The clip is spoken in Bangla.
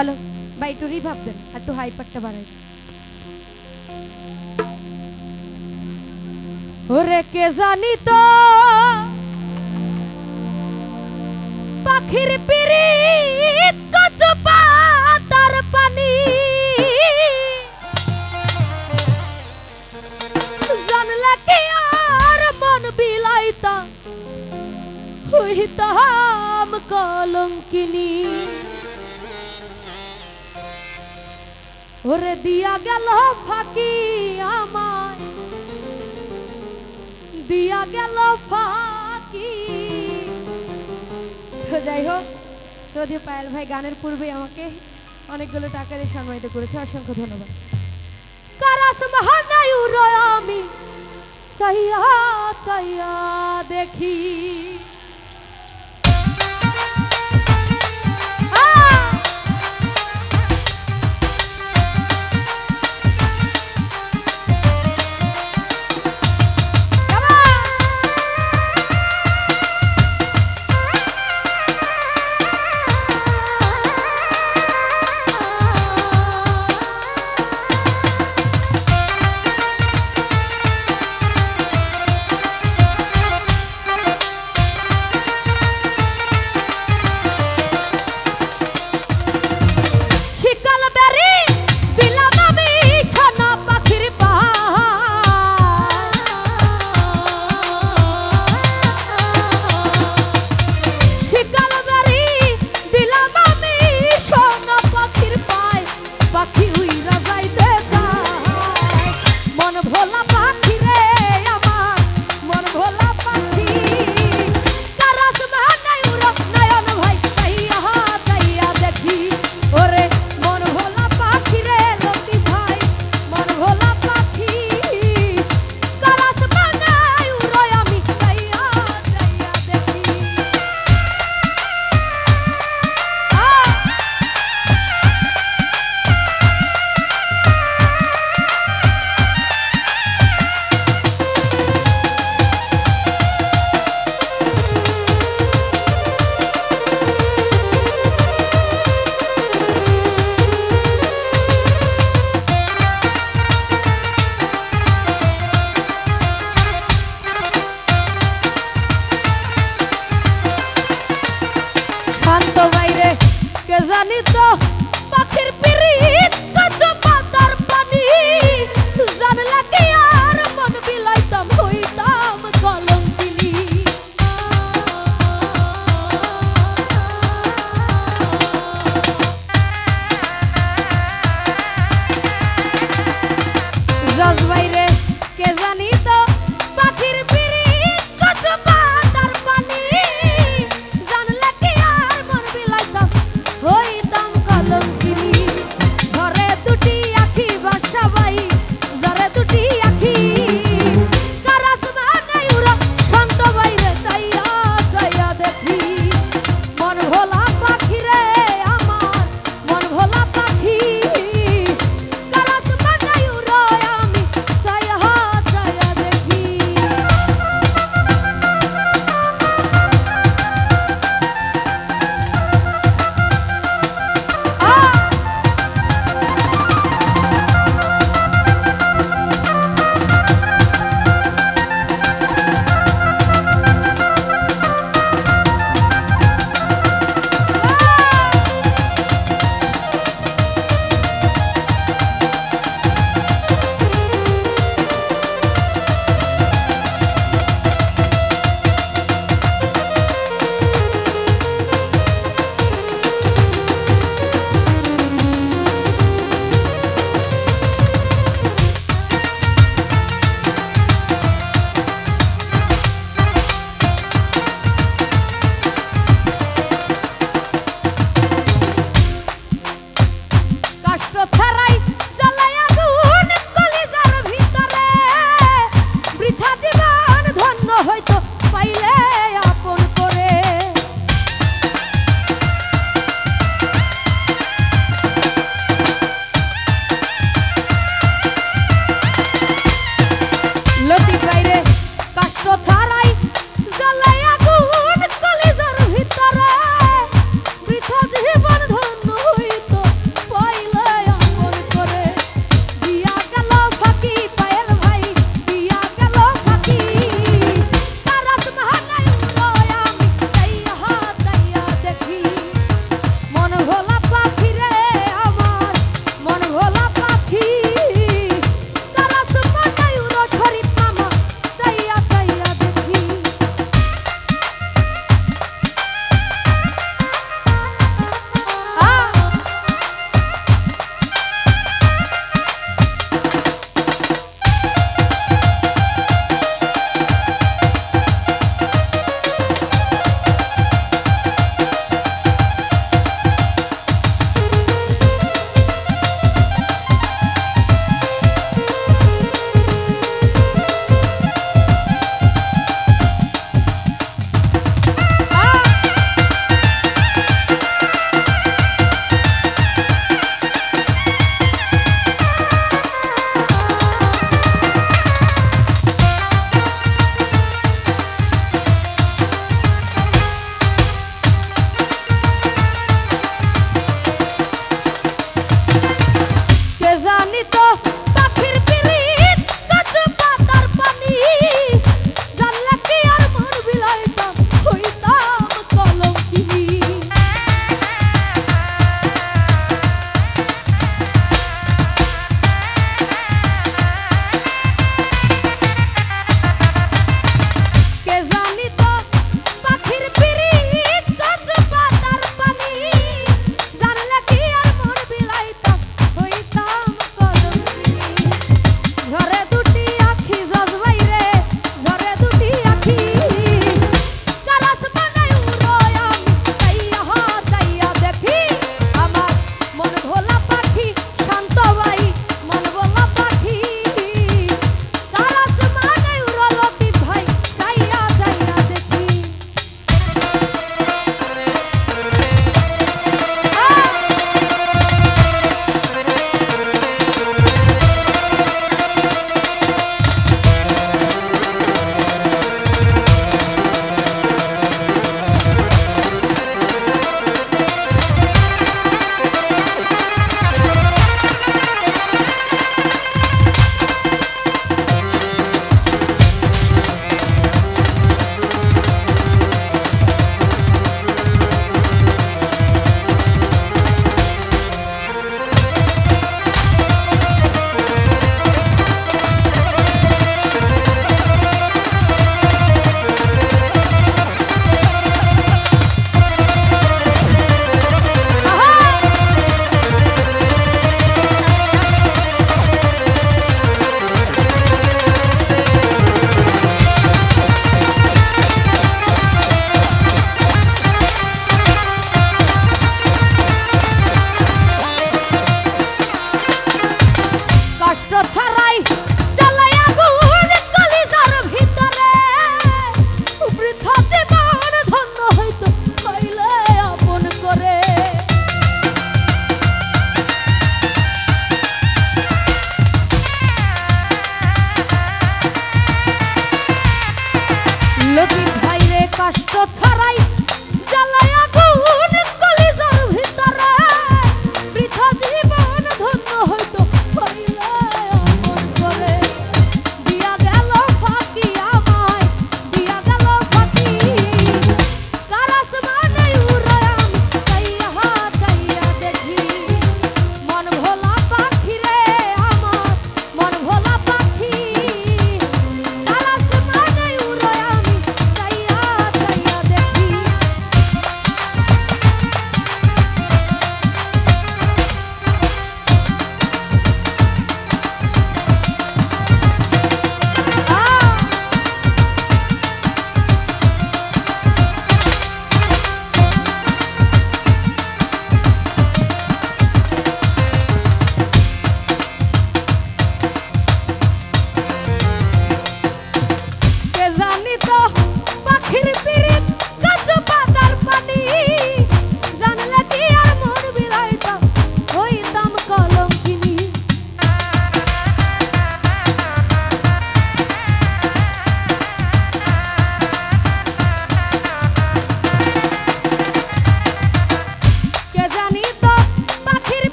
ভালো। বা একটু রিভাব দেন, একটু হাইপারটা বাড়াই। ওরে কে জানি তো? পাখির পিরিত কচু পাতার পানি। জানলা কি আর মন বিলাইতা? হইতাম কলঙ্কিনী। ওরে দিয়া গেল ফাঁকি আমায়। দিয়া গেল ফাঁকি। তো যাই হোক, শ্রদ্ধেয় পায়েল ভাই, গানের পূর্বে আমাকে অনেকগুলো টাকা দিয়ে সম্মানিত করেছে, অসংখ্য ধন্যবাদ। কারাস মহানায় আমি, চাইয়া চাইয়া দেখি।